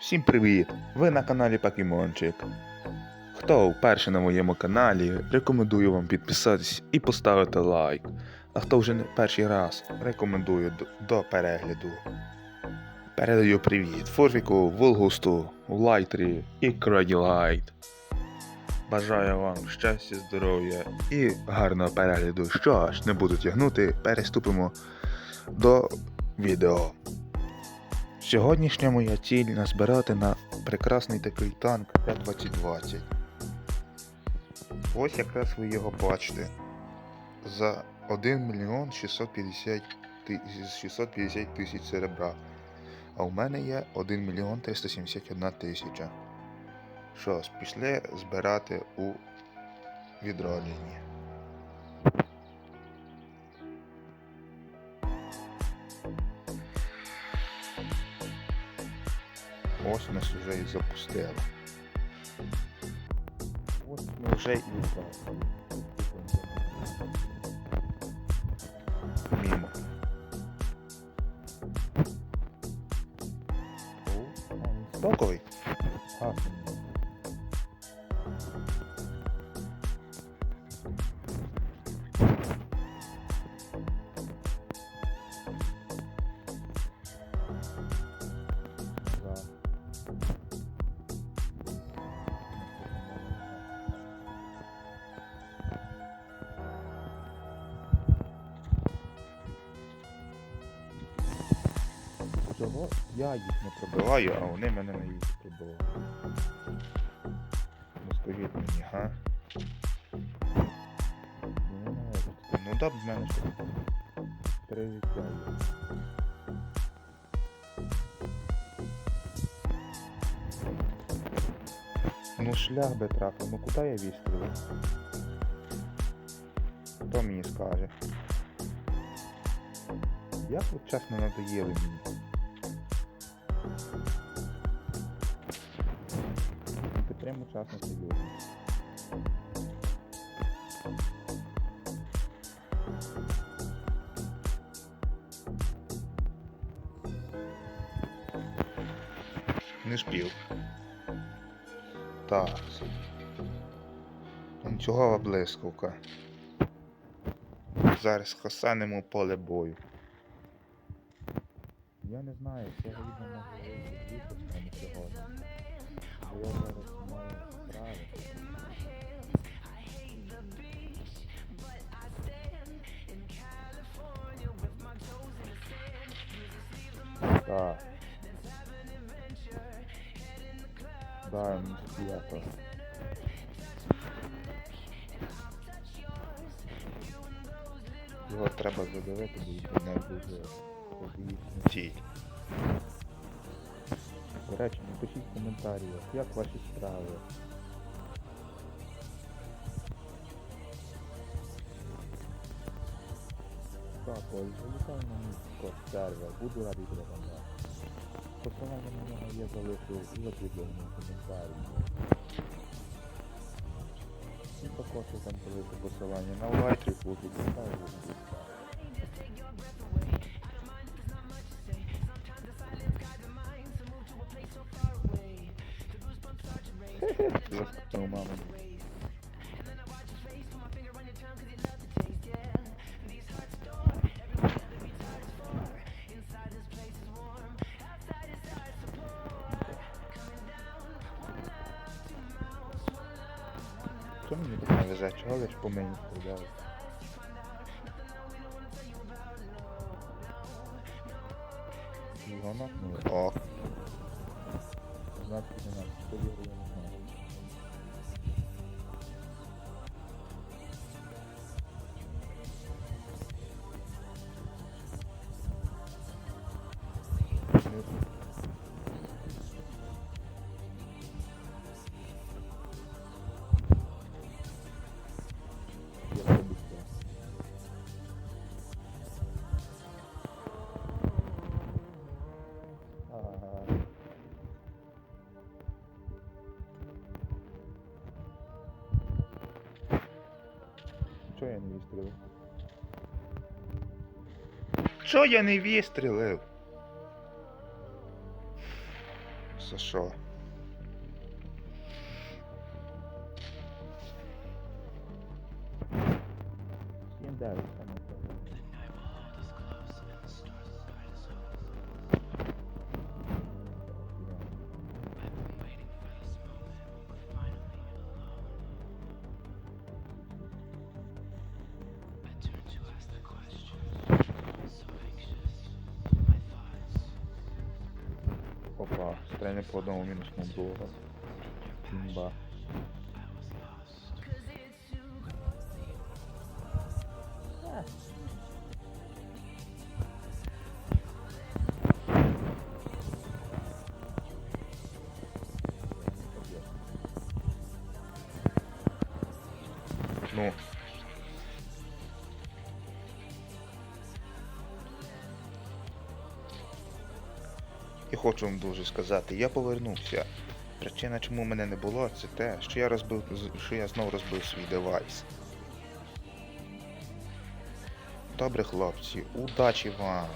Всім привіт! Ви на каналі Покемончик. Хто вперше на моєму каналі, рекомендую вам підписатись і поставити лайк. А хто вже не перший раз, рекомендую до, перегляду. Передаю привіт Форфіку, Волгусту, Лайтрі і Краділайт. Бажаю вам щастя, здоров'я і гарного перегляду. Що ж, не буду тягнути, переступимо до відео. Сьогоднішня моя ціль назбирати на прекрасний такий танк Т-2020. Ось якраз ви його бачите. За 1 мільйон 650 тисяч серебра. А у мене є 1 мільйон 371 тисяча. Що ж, пішли збирати у відродженні. Ось уже вже і запустили. Ось ми вже запустили. Мімо. А. Чого я їх не пробиваю, а вони мене на їх пробивають. Ну скажіть мені, га? Ну, да, в мене що. Три. Ну шлях би трапив, ну куди я вістрілив? Хто мені скаже? Як от чесно надоїли мені? Прямо часно сидів. Не шпів. Так. Ланцюгова блискавка. Зараз хасанемо поле бою. Я не знаю, цього відео може вийти випуском Да, мені. Його треба задавити, бо не буде подивіться. До речі, напишіть в коментарях, як ваші справи. Так, Оль, залітай на мій сервер, буду радий там бачити. Посилання на нього я залишу в закріпленому коментарі. І також я там залишу посилання на лайтрі, буду ставити. Заскочив маму. Чому мені так не везе? Чого лиш по мені стріляють? Його нахнули? О. Значить, не надо. Я не знаю. Чого я не вистрілив? Що я не вистрілив? За що? Сім дев'ять стрельне по одному мінусному блогу. Імба. Ну. І хочу вам дуже сказати, я повернувся. Причина, чому мене не було, це те, що я розбив, що я знову розбив свій девайс. Добре, хлопці, удачі вам!